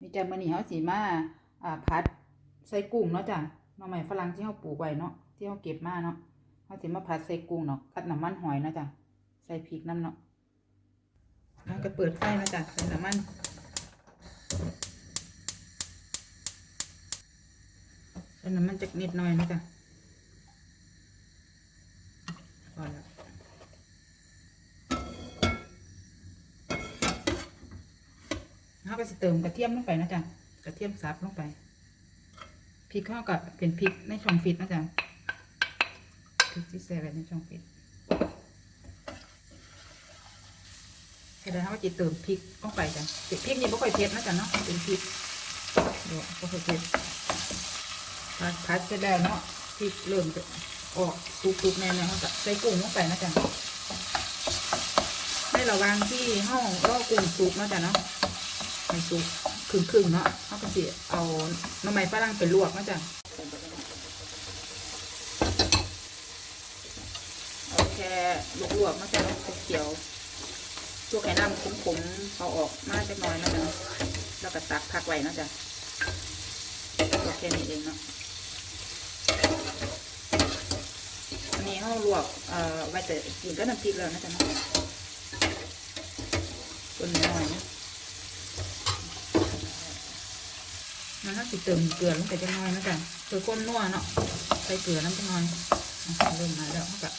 มีจ้ะมื้อนี้เฮาสีมาอ่าผัดใส่กุ้งเนาะจ้ะหน่อไม้ฝรั่งที่เฮาปลูกไว้เนาะที่เฮาเก็บมาเนาะเฮาสิมาผัดใส่กุ้งเนาะกัดน้ำมันหอยเนาะจ้ะใส่พริกน้ำเนาะแล้วก็เปิดไฟเนาะจ้ะใส่น้ำมันใส่น้ำมันจักนิดหน่อยเนาะจ้ะพอแล้ว เรา ก็จะเติมกระเทียมลงไปนะจ๊ะกระเทียมสับลงไปพริกเขาวก็เป็นพริกในช่องฟิตนะจ๊ะพริกที่ใส่ไว้ในช่องฟิตเสร็จแล้วเราก็จะเติมพริกลงไปจ้ะพริกนี่ไม่ค่อยเผ็ดนะจ๊ะเนาะเป็นพริกเดี๋ยวไม่ค่อยเผ็ดผัดเสร็จแล้วเนาะพริกเริ่มจะออกสุกๆแน่ๆเขาก็ใส่กุ้งลงไปนะจ๊ะในระหว่างที่ห้องรอกุ้งสุกนะจ๊ะเนาะ ไม่สุกครึ่งๆเนาะเขาก็สิเอาหน้ำไม้ฝรั่งไปลวกนาะจ้ะเอาแค่ลวกๆเนาะจ้ะเนาะเขียวๆลวกให้น้ำขมๆเอาออกมาจักน่อยนาะจ้ะแล้วก็ตักพักไว้นาะจ้ะลวกแค่นี้เองเนาะอันนี้เขาลวกเอ่อไว้แต่กินก็น้ำพริกแล้วนะจ๊ะเนาะคนน้อยๆนะ มันก็สิเติมเกลือลงไปจังน้อยนะจ๊ะเพื่อความนัวเนาะใส่เกลือน้ำจังน้อยเริ่มมาแล้วเขาก็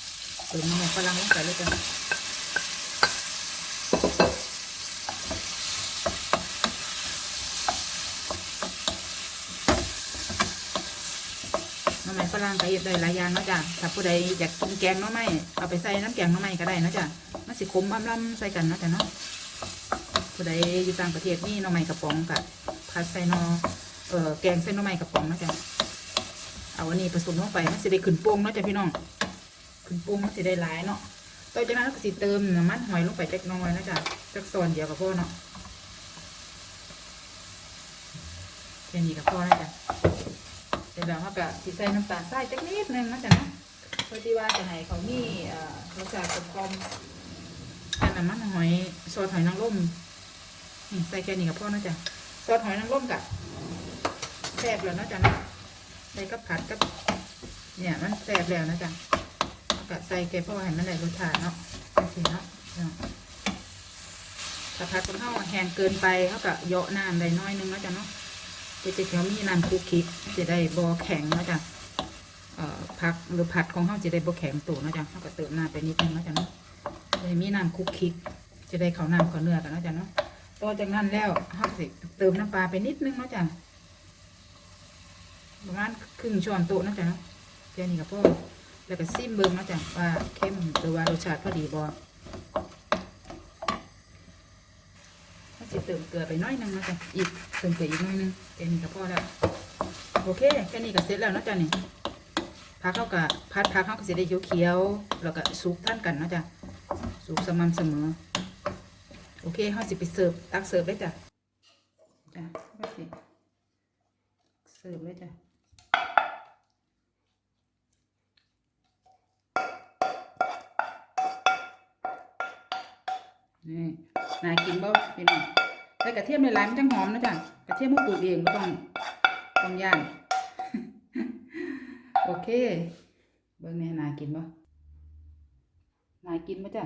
เติมน้ำมันฝรั่งลงไปเลยจ้ะน้ำมันฝรั่งก็เฮ็ดได้หลายอย่างนาะจ้ะถ้าผู้ใดอยากกินแกงน้อไม้เอาไปใส่น้ำแกงน้อไม้ก็ได้นะจ้ะมันสิขมอ้ำๆใส่กันนาะจ้ะเนาะผู้ใดอยู่ต่างประเทศนี่น้อไม้กระป๋องกับผัดใส่นอ เออแกงเส้นน้ำไม้กระป๋องนะจ๊ะเอาอันนี้ผสมลงไปมันจะได้ขึ้นโป่งเนาะจ๊ะพี่น้องขึ้นโป่งมันจะได้หลายเนาะต่อจากนั้นเราก็สิเติมน้ำมันหอยลงไปจักน้อยนะจ๊ะจักซอนเดียวกับพ่อเนาะแค่นี้กับพ่อนะจ๊ะเสร็จแล้วเราก็สิใส่น้ำตาลทรายจักนิดนึงนะจ๊ะเนาะเพื่อที่ว่าจะให้เขามีเอ่อรสชาติกลมๆอันน้ำมันหอยซอสหอยนางรมนี่ใส่แค่นี้กับพ่อนะจ๊ะซอสหอยนางรมกับ แซ่บแล้วนะจ๊ะนะใส่กับผัดกับ เนี่ยมันแซ่บแล้วนะจ๊ะก็ใส่แกเพราะว่าให้มันได้รสชาติเนาะโอเคเนาะถ้าผัดของเขาแห้งเกินไปเขาก็เยาะน้ำได้น้อยนึงนะจ๊ะเนาะจะจะเขามีน้ำคุกคิกจะได้บอแข็งนะจ๊ะผักหรือผัดของเขาจะได้บอแข็งตัวนะจ๊ะเขาก็เติมน้ำไปนิดนึงนะจ๊ะเนาะเลยมีน้ำคุกคิกจะได้เขาน้ำเขาเนื้อกันนะจ๊ะเนาะต่อจากนั้นแล้วเขาสิเติมน้ำปลาไปนิดนึงนะจ๊ะ ประมาณครึ่งช้อนโต๊ะนะจ๊ะเนาะแค่นี้ก็พอแล้วก็ซิมเบิ้งนะจ๊ะว่าเข้มหรือว่ารสชาติพอดีบ่ถ้าสิเติมเกลือไปน้อยนึงนะจ๊ะอีกเติมเกลืออีกน้อยนึงแค่นี้ก็พอแล้วโอเคแค่นี้ก็เสร็จแล้วนะจ๊ะนี่พักเข้ากับพัดพักเข้าก็สิได้เขียวๆแล้วก็สุกท่านกันนะจ๊ะสุกสม่ำเสมอ โอเคเขาสิไปเสิร์ฟตักเสิร์ฟเลยจ้ะจ้ะเคเสิร์ฟเลยจ้ะ นี่นากินบ่พี่น้องใส่กระเทียมในร้านมันจังหอมนะจ๊ะกระเทียมมันปลูกเองก็ต้องต้องย่างโอเค เบิ่งแนี่น่ากินบ่น่ากินบ่จ้ะ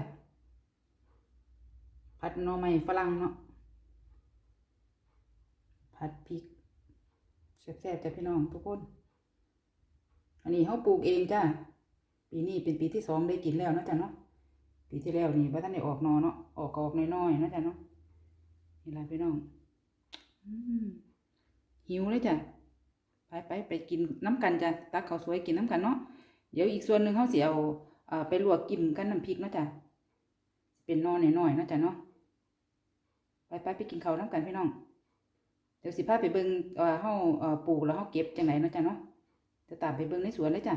ผัดหน่อไม้ฝรั่งเนาะผัดพริกแซ่บๆจ้ะพี่น้องทุกคน อันนี้เขาปลูกเองจ้าปีนี้เป็นปีที่สองได้กินแล้วนะจ้ะเนาะ ปีที่แล้วนี่ว่าท่านได้ออกนอเนาะออกก็ออกน้อยๆเนะจ้ะเนาะนี่ล่ะพี่น้องหิวเลยจ้ะไปไปไปกินน้ำกันจ้ะตักข้าวสวยกินน้ำกันเนาะเดี๋ยวอีกส่วนหนึ่งเขาสิเอาเอ่อไปลวกกินกันน้ำพริกเนาะจ้ะเป็นนอนน้อยๆเนาะจ้ะเนาะไปไปไปกินข้าวน้ำกันพี่น้องเดี๋ยวสิพาไปเบิ่งเอ่อเฮาปลูกแล้วเฮาเก็บจังไดเนาะจ้ะเนาะจะตามไปเบิ่งในสวนเลยจ้ะ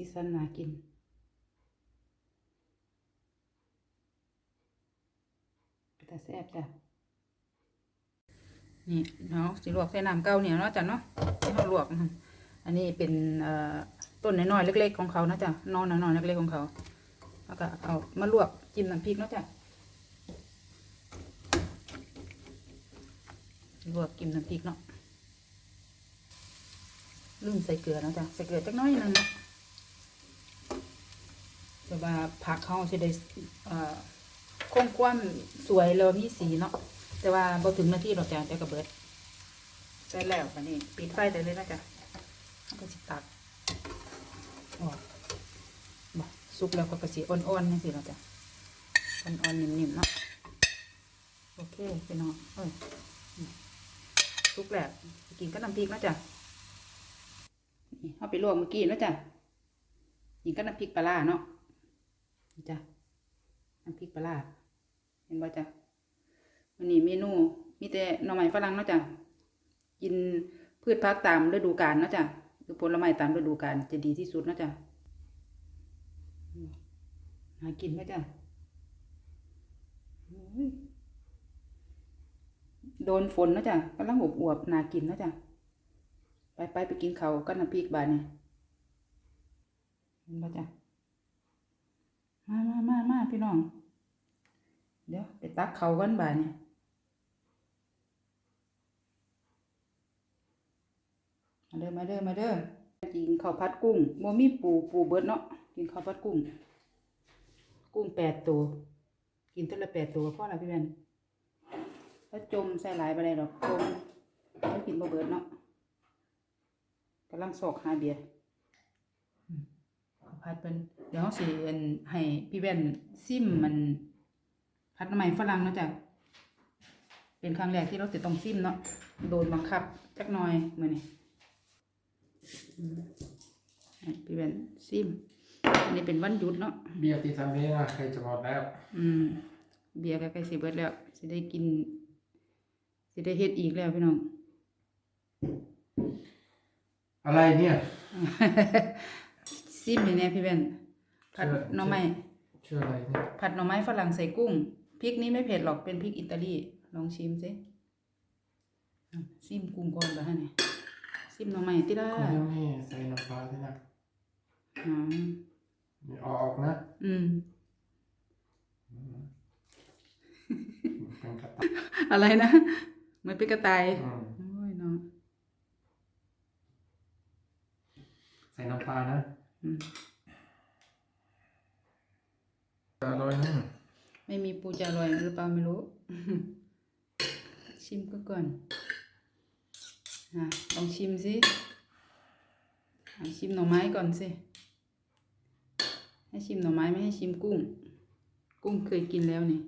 สีสันน่ากิน แต่แซ่บจ้ะนี่เนาะสิลวกใส่น้ำเก่าเนี่ยเนาะจ้ะเนาะที่เฮาลวก อันนี้เป็นต้นน้อยๆเล็ก ๆ ของเขานะจ้ะนอนน้อยๆเล็กๆของเขาแล้วก็เอามาลวกจิ้มน้ำพริกเนาะจ้ะลวกกินน้ำพริกเนาะลืมใส่เกลือเนาะจ้ะใส่เกลือจักน้อยนึงนะ แต่ว่าผักเขาจะได้เอ่อคงกว้านสวยแล้วมีสีเนาะแต่ว่าบ่ถึงนาทีหรอกจ้ะแต่ก็เบิดใส่แล้วกันนี่ปิดไฟได้เลยนะจ้ะแล้วก็สิตักออกบ่สุกแล้วก็กระสีอ่อนๆนี่สิเนาะจ้ะอ่อนๆนิ่มๆเนาะโอเคพี่น้องเอ้ยสุกแล้วไปกินกับน้ำพริกนะจ๊ะนี่เอาไปลวกเมื่อกี้นะจ๊ะกินกับน้ำพริกปลาร้าเนาะนี่ จ้ะน้ำพริกปลาร้าเห็นบ่จ๊ะวันนี้เมนูมีแต่หน่อไม้ฝรั่งเนาะจ๊ะกินพืชผักตามฤดูกาลเนาะจ๊ะหรือผลไม้ตามฤดูกาลจะดีที่สุดเนาะจ๊ะหากินไหมจ๊ะโดนฝนนะจ๊ะกำลังอบอวบนากินนะจ๊ะไปไปไปกินเขาก็น้ำพริกบานนี่เห็นปะจ๊ะ มามามามาพี่น้อง เดี๋ยวไปตักเขากันบานนี่มาเด้อมาเด้อมาเด้อกินข้าวผัดกุ้งโมมีปูปูเบิดเนาะกินข้าวผัดกุ้ง กุ้งแปดตัว กินตัวละแปดตัวพ่อละพี่แมนถ้าจมใส่หลายไปเลยดอกจมไม่กินบ่เบิดเนาะกำลังสอกหาเบียร์ พัดเป็นเดี๋ยวเขาสิอันให้พี่แว่นซิมมันพัดน้ำมันฝรั่งเนาะจ้ะเป็นครั้งแรกที่เราจะต้องซิมเนาะโดนบังคับจักหน่อยมือนี่อืมให้พี่แว่นซิมอันนี้เป็นวันหยุดเนาะเบียร์ตีทำเองอะใครจะหมดแล้ว อืม เบียร์ก็ใกล้สิเบิดแล้วสิได้กินสิได้เฮ็ดอีกแล้วพี่น้องอะไรเนี่ย ซิมนี่แน่พี่แว่นผัดเชื่อหน่อไม้ชื่ออะไรเนี่ยผัดหน่อไม้ฝรั่งใส่กุ้งพริกนี้ไม่เผ็ดหรอกเป็นพริกอิตาลีลองชิมสิอะซิมกุ้งก่อนบ่ฮะเนี่ยซิมหน่อไม้ติล่ะคุณยังไม่ใส่น้ำปลาใช่ไหมอ๋อนี่เอาออกนะ อืมเป็นกระต่ายอะไรนะเหมือนเป็นกระต่ายอืมโอ้ยเนาะใส่น้ำปลานะ อืมอร่อยนะไม่มีปูจะอร่อยหรือเปล่าไม่รู้ ชิมก็ก่อนอะลองชิมสิอะชิมหน่อไม้ก่อนสิ ให้ชิมหน่อไม้ไม่ให้ชิมกุ้ง กุ้งเคยกินแล้วนี่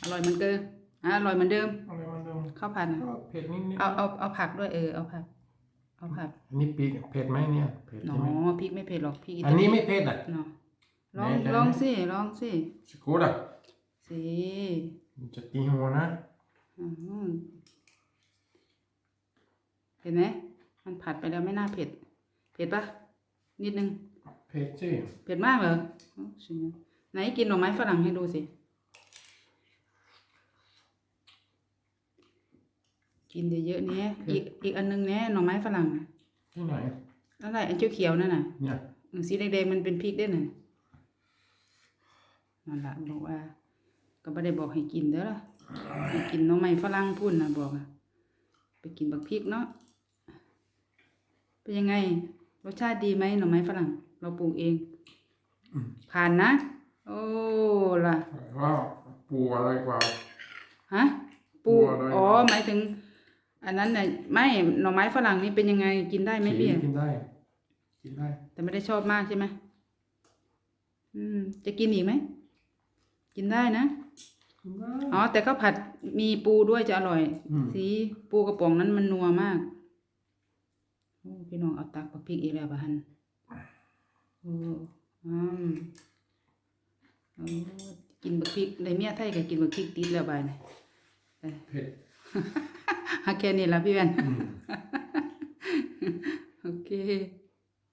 อร่อยเหมือนเดิม อะอร่อยเหมือนเดิมอะไรมันเดิมข้าวผัดนะก็เผ็ดนิดนิดเอาเอาเอาผักด้วยเออเอาผักเอาผักอันนี้ปีกเผ็ดไหมเนี่ยเผ็ดหนใช่อไหมพริกไม่เผ็ดหรอกพริกอิอัตานลีนี้ไม่เผ็ดอะเนาะลองแน่ใจไหมลองสิลองสิสกูดอะสิมันจะตีหัวนะอืมเห็นไหมมันผัดไปแล้วไม่น่าเผ็ด เผ็ดปะนิดนึง เผ็ดสิเผ็ดมากเหรอโอ้สิไหนกินหน่อไม้ฝรั่งให้ดูสิ กินเยอะๆเนี้ยอีกอีกอันนึงเนี้ยหน่อไม้ฝรั่งที่ไหนอะไรอันเขียวๆนั่นน่ะเนี่ยอืมสีแดงๆมันเป็นพริกด้วยน่ะนั่นละบอกว่า ก็ไม่ได้บอกให้กินเด้อล่ะให้กินหน่อไม้ฝรั่งพุ่นนะบอกอะไปกินบักพริกเนาะเป็นยังไง รสชาติดีไหมหน่อไม้ฝรั่ง เราปลูกเองผ่านนะ โอ้ล่ะว่าปูอะไรกว่าฮะปูปูอะไรอ๋อหมายถึง อันนั้นน่ะไม่หน่อไม้ฝรั่งนี่เป็นยังไงกินได้ไหมเบี้ยกินได้กินได้ แต่ไม่ได้ชอบมากใช่ไหมอืม จะกินอีกไหมกินได้นะกินได้อ๋อ แต่ข้าวผัดมีปูด้วยจะอร่อยอืมสีปูกระป๋องนั้นมันนัวมากโอ้พี่น้องเอาตักปักพริกอีกแล้วปะฮันโอ้อืมโอ้กินบักพริกในเมียไทยก็กินบักพริกติดแล้วบายนี่เผ็ดฮัก แค่นี้ละพี่แว่นอืมโอเค